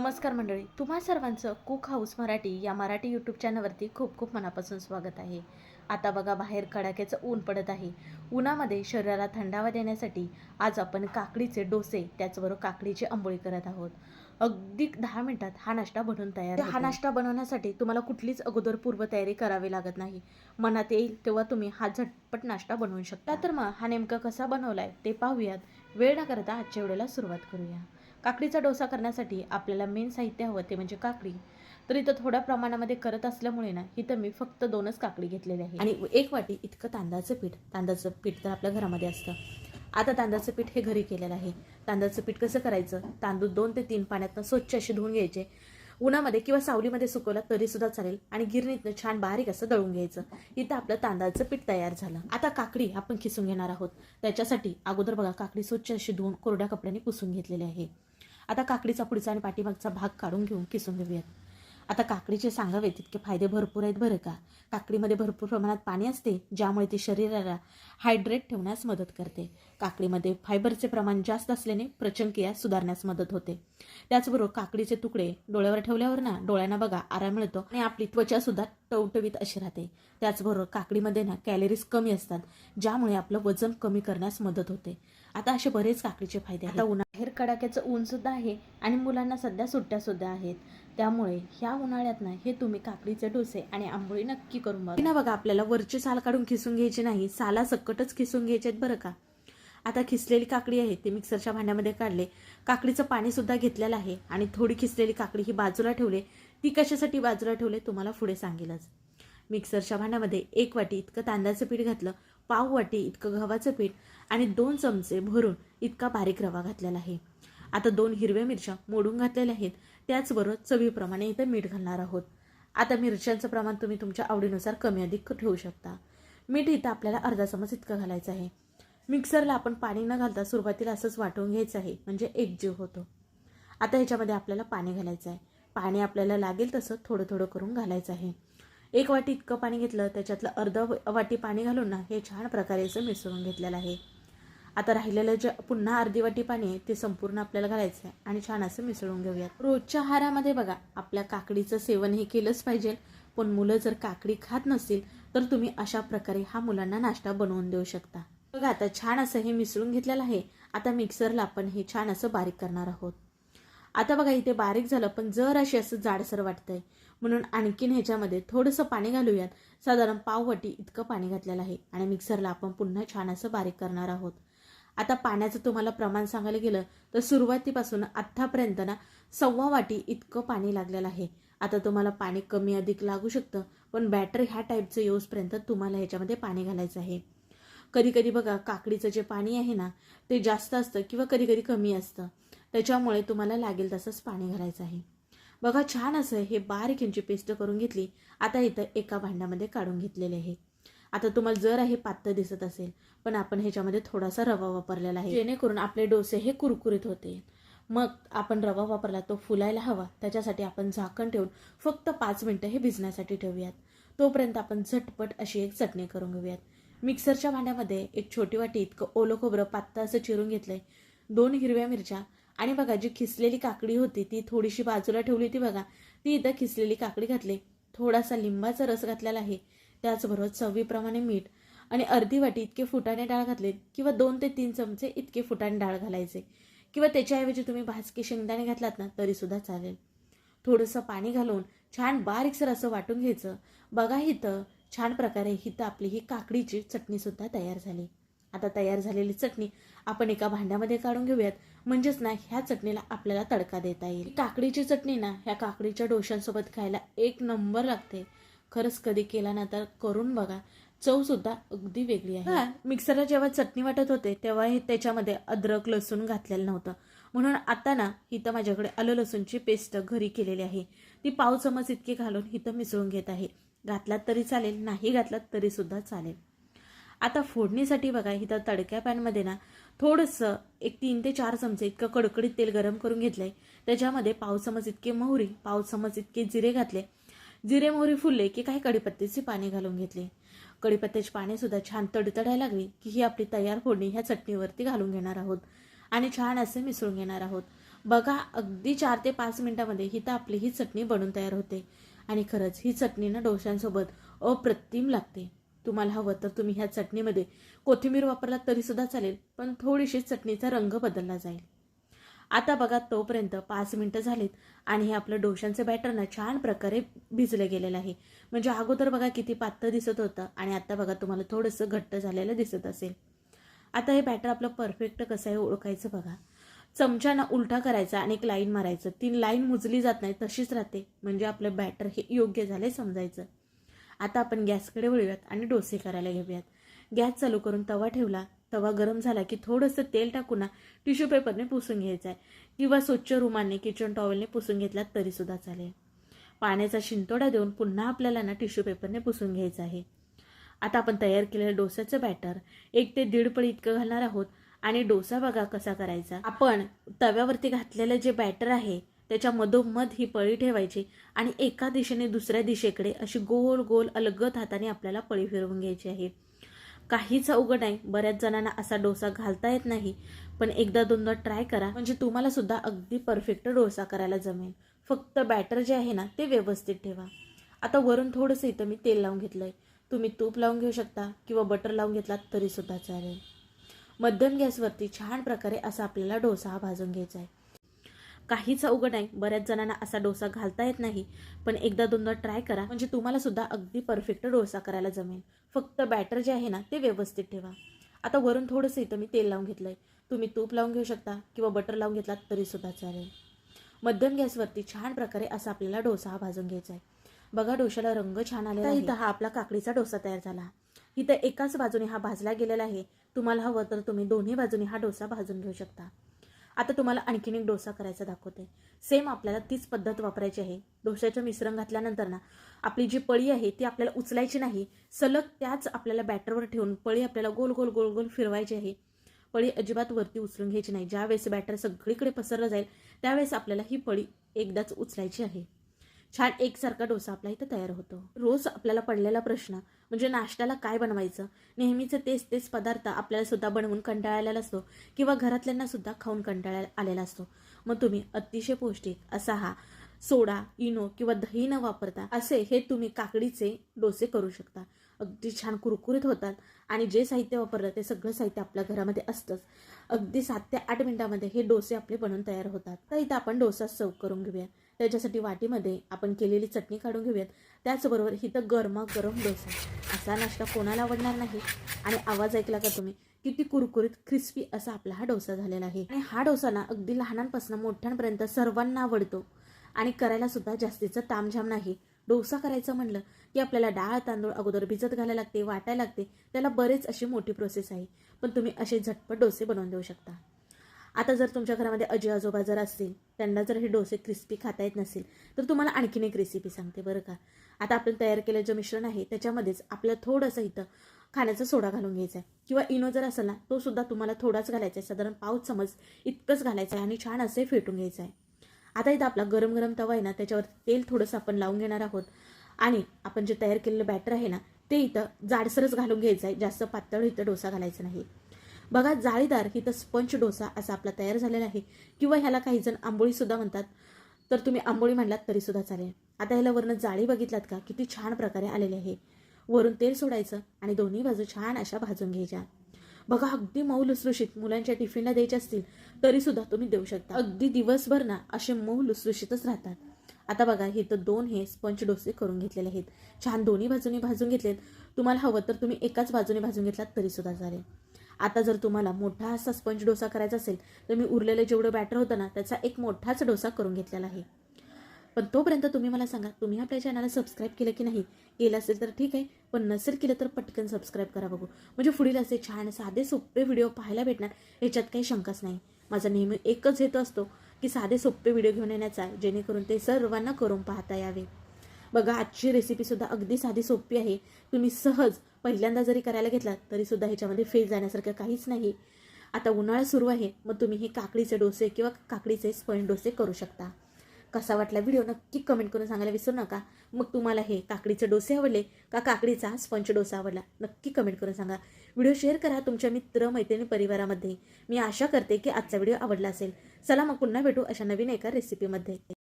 नमस्कार मंडळी तुम्हा सर्वांचं कुक हाऊस मराठी या मराठी यूट्यूब चॅनलवरती खूप खूप मनापासून स्वागत आहे. आता बघा बाहेर कडाक्याचं ऊन पडत आहे. उन्हामध्ये शरीराला थंडावा देण्यासाठी आज आपण काकडीचे डोसे त्याचबरोबर काकडीची आंबोळी करत आहोत. अगदी दहा मिनिटात हा नाश्ता बनवून तयार हा नाश्ता बनवण्यासाठी तुम्हाला कुठलीच अगोदर पूर्वतयारी करावी लागत नाही. मनात येईल तेव्हा तुम्ही हा झटपट नाश्ता बनवू शकता. तर मग हा नेमका कसा बनवलाय ते पाहूयात. वेळ न करता आजच्या वेळेला सुरुवात करूया. काकडीचा डोसा करण्यासाठी आपल्याला मेन साहित्य हवं ते म्हणजे काकडी. तर इथं थोड्या प्रमाणामध्ये करत असल्यामुळे ना इथं मी फक्त दोनच काकडी घेतलेली आहे आणि एक वाटी इतकं तांदळाचं पीठ तांदळाचं पीठ तर आपल्या घरामध्ये असतं. आता तांदळाचं पीठ हे घरी केलेलं आहे. तांदळाचं पीठ कसं करायचं? तांदूळ दोन ते तीन पाण्यातनं स्वच्छ असे धुवून घ्यायचे. उन्हामध्ये किंवा सावलीमध्ये सुकवलं तरी सुद्धा चालेल. आणि गिरणीतनं छान बारीक असं दळून घ्यायचं. इथं आपलं तांदळाचं पीठ तयार झालं. आता काकडी आपण खिसून घेणार आहोत. त्याच्यासाठी अगोदर बघा काकडी स्वच्छ अशी धुवून कोरड्या कपड्याने पुसून घेतलेली आहे. आता काकडीचा पुढचा आणि पाठीमागचा भाग काढून घेऊन किसून घेऊयात. आता काकडीचे सांगावे तितके फायदे भरपूर आहेत बरं का. काकडीमध्ये भरपूर प्रमाणात पाणी असते ज्यामुळे ती शरीराला हायड्रेट ठेवण्यास मदत करते. काकडीमध्ये फायबरचे प्रमाण जास्त असल्याने प्रचनक्रिया सुधारण्यास मदत होते. त्याचबरोबर काकडीचे तुकडे डोळ्यावर ठेवल्यावर ना डोळ्यांना बघा आराम मिळतो आणि आपली त्वचा सुद्धा टवटवीत अशी राहते. त्याचबरोबर काकडीमध्ये ना कॅलरीज कमी असतात ज्यामुळे आपलं वजन कमी करण्यास मदत होते. आता असे बरेच काकडीचे फायदे आता उन्हा बाहेर कडाक्याचं ऊन सुद्धा आहे आणि मुलांना सध्या सुट्ट्या सुद्धा आहेत. त्यामुळे ह्या उन्हाळ्यात ना हे तुम्ही काकडीचे डोसे आणि आंबोळी नक्की करून बघा. ना बघा आपल्याला वरची साल काढून खिसून घ्यायची नाही. साला सकटच खिसून घ्यायचे आहेत बरं का? आता खिसलेली काकडी आहे ते मिक्सरच्या भांड्यामध्ये काढले. काकडीचं पाणी सुद्धा घेतलेलं आहे आणि थोडी खिसलेली काकडी ही बाजूला ठेवले. ती कशासाठी बाजूला ठेवले तुम्हाला पुढे सांगेलच. मिक्सरच्या भांड्यामध्ये एक वाटी इतकं तांदळाचं पीठ घातलं पाव वाटी इतकं गव्हाचं पीठ आणि दोन चमचे भरून इतका बारीक रवा घातलेला आहे. आता दोन हिरव्या मिरच्या मोडून घातलेल्या आहेत. त्याचबरोबर चवीप्रमाणे इथं मीठ घालणार आहोत. आता मिरच्यांचं प्रमाण तुम्ही तुमच्या आवडीनुसार कमी अधिक ठेवू शकता. मीठ इथं आपल्याला अर्धा चमच इतकं घालायचं आहे. मिक्सरला आपण पाणी न घालता सुरुवातीला असंच वाटून घ्यायचं आहे म्हणजे एकजीव होतो. आता ह्याच्यामध्ये आपल्याला पाणी घालायचं आहे. पाणी आपल्याला लागेल तसं थोडं थोडं करून घालायचं आहे. एक वाटी इतकं पाणी घेतलं त्याच्यातलं अर्ध वाटी पाणी घालून ना हे छान प्रकारे असं मिसळून घेतलेलं आहे. आता राहिलेलं जे पुन्हा अर्धी वाटी पाणी आहे ते संपूर्ण आपल्याला घालायचं आहे आणि छान असं मिसळून घेऊयात. रोजच्या आहारामध्ये बघा आपल्या काकडीचं सेवन हे केलंच पाहिजे. पण मुलं जर काकडी खात नसतील तर तुम्ही अशा प्रकारे हा मुलांना नाश्ता बनवून देऊ शकता. बघा आता छान असं हे मिसळून घेतलेलं आहे. आता मिक्सरला आपण हे छान असं बारीक करणार आहोत. आता बघा इथे बारीक झालं पण जर अशी असं जाडसर वाटतंय म्हणून आणखीन ह्याच्यामध्ये थोडंसं पाणी घालूयात. साधारण पाव वाटी इतकं पाणी घातलेलं आहे. आणि मिक्सरला आपण पुन्हा छान असं बारीक करणार आहोत. आता पाण्याचं तुम्हाला प्रमाण सांगायला गेलं तर सुरुवातीपासून आत्तापर्यंत ना सव्वा वाटी इतकं पाणी लागलेलं आहे. आता तुम्हाला पाणी कमी अधिक लागू शकतं पण बॅटर ह्या टाईपचं येऊसपर्यंत तुम्हाला ह्याच्यामध्ये पाणी घालायचं आहे. कधी कधी बघा काकडीचं जे पाणी आहे ना ते जास्त असतं किंवा कधी कधी कमी असतं. त्याच्यामुळे तुम्हाला लागेल तसंच पाणी घालायचं आहे. बघा छान असं हे बारीक यांची पेस्ट करून घेतली. आता इथं एका भांड्यामध्ये काढून घेतलेले आहे. आता तुम्हाला जर हे पातळ दिसत असेल पण आपण ह्याच्यामध्ये थोडासा रवा वापरलेला आहे. जेणेकरून आपले डोसे हे कुरकुरीत होते मग आपण रवा वापरला तो फुलायला हवा. त्याच्यासाठी आपण झाकण ठेवून फक्त पाच मिनटं हे भिजण्यासाठी ठेवूयात. तोपर्यंत आपण झटपट अशी एक चटणी करून घेऊयात. मिक्सरच्या भांड्यामध्ये एक छोटी वाटी इतकं ओलं खोबरं पात्ता असं चिरून घेतलंय. दोन हिरव्या मिरच्या आणि बघा जी खिसलेली काकडी होती ती थोडीशी बाजूला ठेवली होती बघा. ती इथं खिसलेली काकडी घातली. थोडासा लिंबाचा रस घातलेला आहे. त्याचबरोबर चवीप्रमाणे मीठ आणि अर्धी वाटी इतके फुटाणे डाळ घातले किंवा दोन ते तीन चमचे इतके फुटाणे डाळ घालायचे. किंवा त्याच्याऐवजी तुम्ही भाजकी शेंगदाणे घातलात ना तरीसुद्धा चालेल. थोडंसं पाणी घालून छान बारीकसर असं वाटून घ्यायचं. बघा इथं छान प्रकारे हिथं आपली ही काकडीची चटणीसुद्धा तयार झाली. आता तयार झालेली चटणी आपण एका भांड्यामध्ये काढून घेऊयात. म्हणजेच ना ह्या चटणीला आपल्याला तडका देता येईल. काकडीची चटणी ना ह्या काकडीच्या डोशांसोबत खायला एक नंबर लागते. खरंच कधी केला ना तर करून बघा. चव सुद्धा अगदी वेगळी आहे. मिक्सरला जेव्हा चटणी वाटत होते तेव्हा हे त्याच्यामध्ये अद्रक लसूण घातलेलं नव्हतं. म्हणून आता ना इथं माझ्याकडे आलं लसूणची पेस्ट घरी केलेली आहे. ती पाव चमच इतकी घालून इथं मिसळून घेत आहे. घातलात तरी चालेल नाही घातलात तरी सुद्धा चालेल. आता फोडणीसाठी बघा इथं तडक्या पॅनमध्ये ना थोडंसं एक तीन ते चार चमचे इतकं कडकडीत तेल गरम करून घेतलंय. त्याच्यामध्ये पाव चमच इतके मोहरी पाव चमच इतके जिरे घातले. जिरे मोहरी फुलले की काही कडीपत्त्याची पाणी घालून घेतले. कडीपत्त्याची पाणी सुद्धा छान तडतडायला लागली की ही आपली तयार फोडणी ह्या चटणीवरती घालून घेणार आहोत आणि छान असे मिसळून घेणार आहोत. बघा अगदी चार ते पाच मिनिटामध्ये ही तर आपली ही चटणी बनून तयार होते. आणि खरंच ही चटणी ना डोशांसोबत अप्रतिम लागते. तुम्हाला हवं तर तुम्ही ह्या चटणीमध्ये कोथिंबीर वापरलात तरीसुद्धा चालेल पण थोडीशी चटणीचा रंग बदलला जाईल. आता बघा तोपर्यंत पाच मिनटं झालीत आणि हे आपलं डोशांचं बॅटर ना छान प्रकारे भिजलं गेलेलं आहे. म्हणजे अगोदर बघा किती पातळ दिसत होतं आणि आता बघा तुम्हाला थोडंसं घट्ट झालेलं दिसत असेल. आता हे बॅटर आपलं परफेक्ट कसं आहे ओळखायचं बघा. चमच्यानं उलटा करायचा आणि एक लाईन मारायचं. तीन लाईन मुजली जात नाही तशीच राहते. म्हणजे आपलं बॅटर हे योग्य झाले समजायचं. आता आपण गॅसकडे वळूयात आणि डोसे करायला घेऊयात. गॅस चालू करून तवा ठेवला. तवा गरम झाला की थोडंसं तेल टाकून ना टिश्यू पेपरने पुसून घ्यायचं आहे किंवा स्वच्छ रुमाने किचन टॉवेलने पुसून घेतला तरीसुद्धा चालेल. पाण्याचा शिंतोडा देऊन पुन्हा आपल्याला ना टिश्यू पेपरने पुसून घ्यायचं आहे. आता आपण तयार केलेलं डोस्याचं बॅटर एक ते दीड पळी इतकं घालणार आहोत आणि डोसा बघा कसा करायचा. आपण तव्यावरती घातलेलं जे बॅटर आहे त्याच्या मधोमध ही पळी ठेवायची आणि एका दिशेने दुसऱ्या दिशेकडे अशी गोल गोल अलगत हाताने आपल्याला पळी फिरवून घ्यायची आहे. काहीच अवघड नाही. बऱ्याच जणांना असा डोसा घालता येत नाही. पण एकदा दोनदा ट्राय करा. म्हणजे तुम्हाला सुद्धा अगदी परफेक्ट डोसा करायला जमेल. फक्त बॅटर जे आहे ना ते व्यवस्थित ठेवा. आता वरून थोडंसं इथं मी तेल लावून घेतलंय. तुम्ही तूप लावून घेऊ शकता किंवा बटर लावून घेतलात तरीसुद्धा चालेल. मध्यम गॅसवरती छान प्रकारे असा आपल्याला डोसा हा भाजून घ्यायचा आहे. काहीच अवघड नाही. बऱ्याच जणांना असा डोसा घालता येत नाही. पण एकदा दोनदा ट्राय करा. म्हणजे तुम्हाला सुद्धा अगदी परफेक्ट डोसा करायला जमेल. फक्त बॅटर जे आहे ना ते व्यवस्थित ठेवा. आता वरून थोडंसं इथं मी तेल लावून घेतलंय. तुम्ही तूप लावून घेऊ शकता किंवा बटर लावून घेतलात तरीसुद्धा चालेल. मध्यम गॅसवरती छान प्रकारे असा आपल्याला डोसा हा भाजून घ्यायचा आहे. बघा डोशाला रंग छान आलेला आहे. इथं हा आपला काकडीचा डोसा तयार झाला. इथं एकाच बाजूने हा भाजला गेलेला आहे. तुम्हाला हवं तर तुम्ही दोन्ही बाजूने हा डोसा भाजून घेऊ शकता. आता तुम्हाला आणखीन एक डोसा करायचा दाखवते. सेम आपल्याला तीच पद्धत वापरायची आहे. डोश्याचं मिश्रण घातल्यानंतर ना आपली जी पळी आहे ती आपल्याला उचलायची नाही. सलग त्याच आपल्याला बॅटरवर ठेवून पळी आपल्याला गोल गोल गोल गोल फिरवायची आहे. पळी अजिबात वरती उचलून घ्यायची नाही. ज्यावेळेस बॅटर सगळीकडे पसरलं जाईल त्यावेळेस आपल्याला ही पळी एकदाच उचलायची आहे. छान एकसारखा डोसा आपला इथं तयार होतो. रोज आपल्याला पडलेला प्रश्न म्हणजे नाश्त्याला काय बनवायचं? नेहमीचे तेच तेच पदार्थ आपल्याला सुद्धा बनवून कंटाळलेला असतो किंवा घरातल्यांना सुद्धा खाऊन कंटाळा आलेला असतो. मग तुम्ही अतिशय पौष्टिक असा हा सोडा इनो किंवा दही न वापरता असे हे तुम्ही काकडीचे डोसे करू शकता. अगदी छान कुरकुरीत होतात आणि जे साहित्य वापरलं ते सगळं साहित्य आपल्या घरामध्ये असतंच. अगदी सात ते आठ मिनिटामध्ये हे डोसे आपले बनवून तयार होतात. तर इथं आपण डोसा सर्व करून घेऊया. त्याच्यासाठी वाटीमध्ये आपण केलेली चटणी काढून घेऊयात. त्याचबरोबर इथं गरमागरम डोसा. असा नाश्ता कोणाला आवडणार नाही? आणि आवाज ऐकला का तुम्ही? किती कुरकुरीत क्रिस्पी असा आपला हा डोसा झालेला आहे. आणि हा डोसा ना अगदी लहानांपासून मोठ्यांपर्यंत सर्वांना आवडतो. आणि करायला सुद्धा जास्तीचं तामझाम नाही. डोसा करायचं म्हणलं की आपल्याला डाळ तांदूळ अगोदर भिजत घालायला लागते वाटायला लागते. त्याला बरेच अशी मोठी प्रोसेस आहे. पण तुम्ही असे झटपट डोसे बनवून देऊ शकता. आता जर तुमच्या घरामध्ये अजी आजोबा जर असतील त्यांना जर हे डोसे क्रिस्पी खाता येत नसेल तर तुम्हाला आणखीन एक रेसिपी सांगते बरं का. आता आपण तयार केलेलं जे मिश्रण आहे त्याच्यामध्येच आपल्याला थोडंसं इथं खाण्याचा सोडा घालून घ्यायचा आहे किंवा इनो जर असेल ना तो सुद्धा तुम्हाला थोडाच घालायचा आहे साधारण पाऊच समज इतकंच घालायचं आहे आणि छान असे फेटून घ्यायचं आहे आता इथं आपला गरम गरम तवा आहे ना त्याच्यावर तेल थोडंसं आपण लावून घेणार आहोत. आणि आपण जे तयार केलेलं बॅटर आहे ना ते इथं जाडसरच घालून घ्यायचं आहे जास्त पातळ इथं डोसा घालायचा नाही. बघा जाळीदार इथं स्पंच डोसा असा आपला तयार झालेला आहे. किंवा ह्याला काही जण आंबोळीसुद्धा म्हणतात. तर तुम्ही आंबोळी म्हणलात तरीसुद्धा चालेल. आता ह्याला वरनं जाळी बघितलात का? किती छान प्रकारे आलेली आहे. वरून तेल सोडायचं आणि दोन्ही बाजू छान अशा भाजून घ्यायच्या. बघा अगदी मऊ लुसलुशीत मुलांच्या टिफिनला द्यायचे असतील तरीसुद्धा तुम्ही देऊ शकता. अगदी दिवसभर ना असे मऊ लुसलुशीतच राहतात. आता बघा इथं दोन हे स्पंच डोसे करून घेतलेले आहेत. छान दोन्ही बाजूने भाजून घेतलेत. तुम्हाला हवं तर तुम्ही एकाच बाजूने भाजून घेतलात तरीसुद्धा चालेल. आता जर तुम्हाला मोठा असा स्पंज डोसा करायचा असेल तर मी उरलेलं जेवढं बॅटर होतं ना त्याचा एक मोठाच डोसा करून घेतलेला आहे. पण तोपर्यंत तुम्ही मला सांगा तुम्ही आपल्या चॅनलला सबस्क्राईब केलं की नाही? केलं असेल तर ठीक आहे पण नसेल केलं तर पटकन सबस्क्राईब करा बघू. म्हणजे पुढील असे छान साधे सोपे व्हिडिओ पाहायला भेटणार याच्यात काही शंकाच नाही. माझा नेहमी एकच हेतू असतो की साधे सोपे व्हिडिओ घेऊन येण्याचा जेणेकरून ते सर्वांना करून पाहता यावे. बघा आजची रेसिपीसुद्धा अगदी साधी सोपी आहे. तुम्ही सहज पहिल्यांदा जरी करायला घेतलात तरीसुद्धा ह्याच्यामध्ये फेल जाण्यासारखं काहीच नाही. आता उन्हाळा सुरू आहे मग तुम्ही हे काकडीचे डोसे किंवा काकडीचे स्पंज डोसे करू शकता. कसा वाटला व्हिडिओ नक्की कमेंट करून सांगायला विसरू नका. मग तुम्हाला हे काकडीचे डोसे आवडले का काकडीचा स्पंच डोसा आवडला नक्की कमेंट करून सांगा. व्हिडिओ शेअर करा तुमच्या मित्र मैत्रिणी परिवारामध्ये. मी आशा करते की आजचा व्हिडिओ आवडला असेल. चला मग पुन्हा भेटू अशा नवीन एका रेसिपीमध्ये